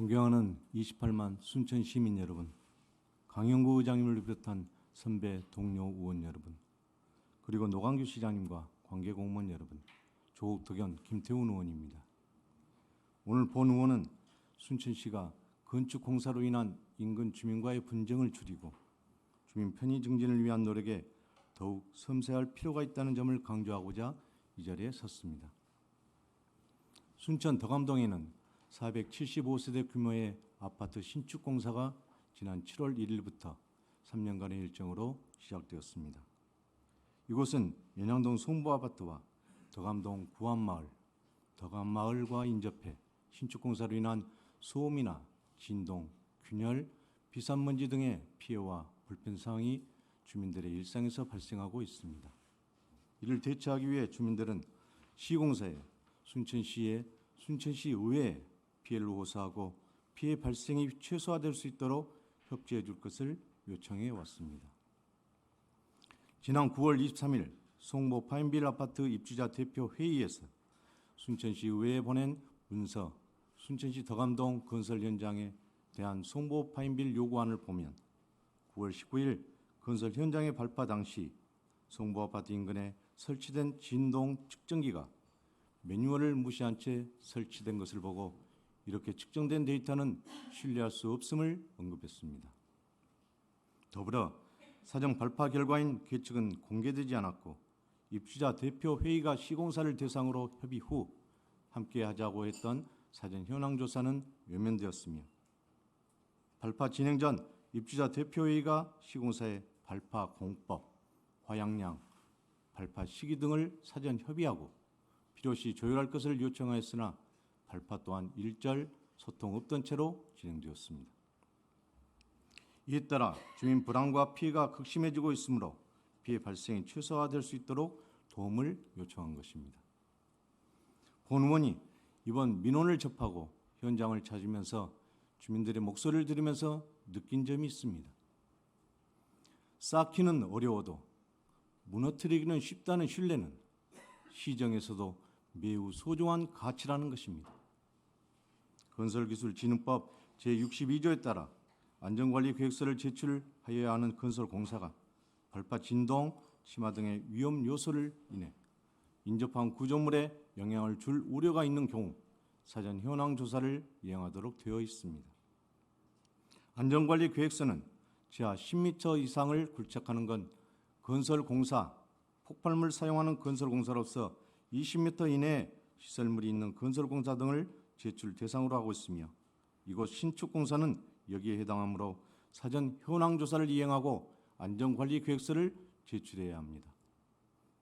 존경하는 28만 순천 시민 여러분, 강영구 의장님을 비롯한 선배 동료 의원 여러분, 그리고 노광규 시장님과 관계 공무원 여러분, 조국 덕연 김태훈 의원입니다. 오늘 본 의원은 순천시가 건축 공사로 인한 인근 주민과의 분쟁을 줄이고 주민 편의 증진을 위한 노력에 더욱 섬세할 필요가 있다는 점을 강조하고자 이 자리에 섰습니다. 순천 덕암동에는 475세대 규모의 아파트 신축 공사가 지난 7월 1일부터 3년간의 일정으로 시작되었습니다. 이곳은 연양동 송부 아파트와 덕암동 구암마을, 덕암마을과 인접해 신축 공사로 인한 소음이나 진동, 균열, 비산먼지 등의 피해와 불편 사항이 주민들의 일상에서 발생하고 있습니다. 이를 대처하기 위해 주민들은 시공사에 순천시에 순천시 의회에 피해를 호소하고 피해 발생이 최소화될 수 있도록 협조해 줄 것을 요청해 왔습니다. 지난 9월 23일 송보 파인빌 아파트 입주자 대표 회의에서 순천시 의회에 보낸 문서 순천시 덕암동 건설 현장에 대한 송보 파인빌 요구안을 보면 9월 19일 건설 현장에 발파 당시 송보 아파트 인근에 설치된 진동 측정기가 매뉴얼을 무시한 채 설치된 것을 보고 이렇게 측정된 데이터는 신뢰할 수 없음을 언급했습니다. 더불어 사정 발파 결과인 계측은 공개되지 않았고 입주자 대표 회의가 시공사를 대상으로 협의 후 함께 하자고 했던 사전 현황 조사는 외면되었으며 발파 진행 전 입주자 대표 회의가 시공사에 발파 공법, 화양량, 발파 시기 등을 사전 협의하고 필요시 조율할 것을 요청하였으나 발파 또한 일절 소통 없던 채로 진행되었습니다. 이에 따라 주민 불안과 피해가 극심해지고 있으므로 피해 발생이 최소화될 수 있도록 도움을 요청한 것입니다. 본 의원이 이번 민원을 접하고 현장을 찾으면서 주민들의 목소리를 들으면서 느낀 점이 있습니다. 쌓기는 어려워도 무너뜨리기는 쉽다는 신뢰는 시정에서도 매우 소중한 가치라는 것입니다. 건설기술진흥법 제62조에 따라 안전관리 계획서를 제출하여야 하는 건설공사가 발파 진동, 심화 등의 위험 요소를 인해 인접한 구조물에 영향을 줄 우려가 있는 경우 사전 현황 조사를 이행하도록 되어 있습니다. 안전관리 계획서는 지하 10m 이상을 굴착하는 건 건설공사, 폭발물 사용하는 건설공사로서 20m 이내에 시설물이 있는 건설공사 등을 제출 대상으로 하고 있으며 이곳 신축공사는 여기에 해당하므로 사전 현황 조사를 이행하고 안전관리 계획서를 제출해야 합니다.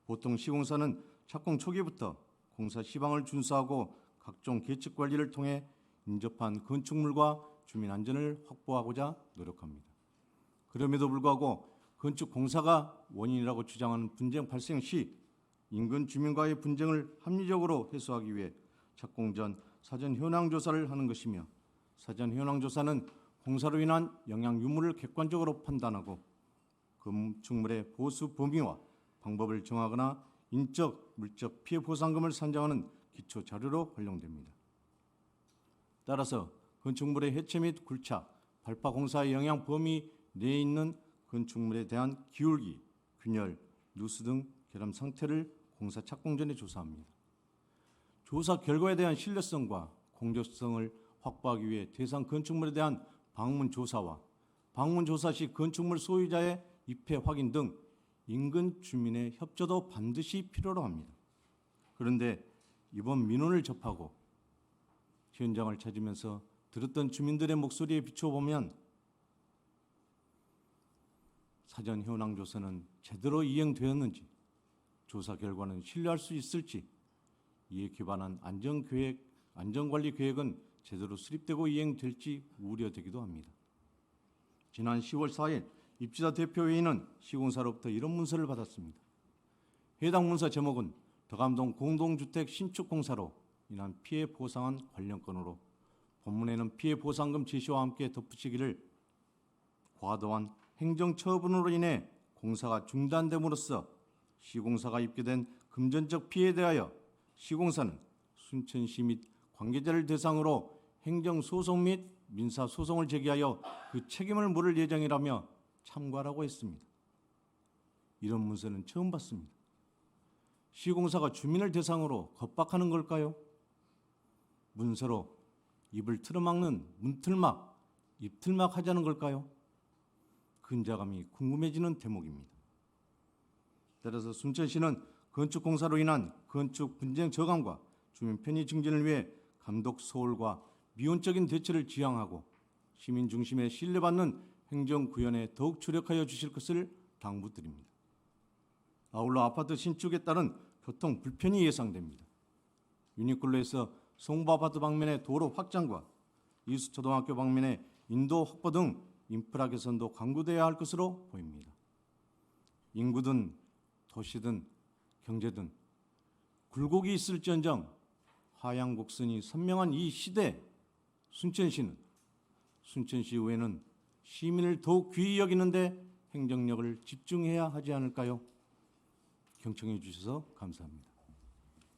보통 시공사는 착공 초기부터 공사 시방을 준수하고 각종 계측 관리를 통해 인접한 건축물과 주민 안전을 확보하고자 노력합니다. 그럼에도 불구하고 건축 공사가 원인이라고 주장하는 분쟁 발생 시 인근 주민과의 분쟁을 합리적으로 해소하기 위해 착공 전 사전 현황 조사를 하는 것이며 사전 현황 조사는 공사로 인한 영향 유무를 객관적으로 판단하고 건축물의 보수 범위와 방법을 정하거나 인적, 물적 피해 보상금을 산정하는 기초 자료로 활용됩니다. 따라서 건축물의 해체 및 굴착, 발파 공사의 영향 범위 내에 있는 건축물에 대한 기울기, 균열, 누수 등 결함 상태를 공사 착공 전에 조사합니다. 조사 결과에 대한 신뢰성과 공정성을 확보하기 위해 대상 건축물에 대한 방문 조사와 방문 조사 시 건축물 소유자의 입회 확인 등 인근 주민의 협조도 반드시 필요로 합니다. 그런데 이번 민원을 접하고 현장을 찾으면서 들었던 주민들의 목소리에 비춰보면 사전 현황 조사는 제대로 이행되었는지 조사 결과는 신뢰할 수 있을지 이에 기반한 안전 계획, 안전관리 계획은 제대로 수립되고 이행될지 우려되기도 합니다. 지난 10월 4일 입주자 대표회의는 시공사로부터 이런 문서를 받았습니다. 해당 문서 제목은 덕암동 공동주택 신축 공사로 인한 피해 보상안 관련 건으로 본문에는 피해 보상금 제시와 함께 덧붙이기를 과도한 행정 처분으로 인해 공사가 중단됨으로써 시공사가 입게 된 금전적 피해에 대하여 시공사는 순천시 및 관계자를 대상으로 행정 소송 및 민사 소송을 제기하여 그 책임을 물을 예정이라며 참고하라고 했습니다. 이런 문서는 처음 봤습니다. 시공사가 주민을 대상으로 겁박하는 걸까요? 문서로 입을 틀어막는 문틀막, 입틀막 하자는 걸까요? 근자감이 궁금해지는 대목입니다. 따라서 순천시는 건축 공사로 인한 건축 분쟁 저감과 주민 편의 증진을 위해 감독 소홀과 미온적인 대처를 지향하고 시민 중심의 신뢰받는 행정 구현에 더욱 주력하여 주실 것을 당부드립니다. 아울러 아파트 신축에 따른 교통 불편이 예상됩니다. 유니클로에서 송부 아파트 방면의 도로 확장과 이수초등학교 방면의 인도 확보 등 인프라 개선도 강구돼야 할 것으로 보입니다. 인구든 도시든 경제든 굴곡이 있을지언정 하양 곡선이 선명한 이 시대 순천시는 순천시 의회는 시민을 더욱 귀히 여기는데 행정력을 집중해야 하지 않을까요? 경청해 주셔서 감사합니다.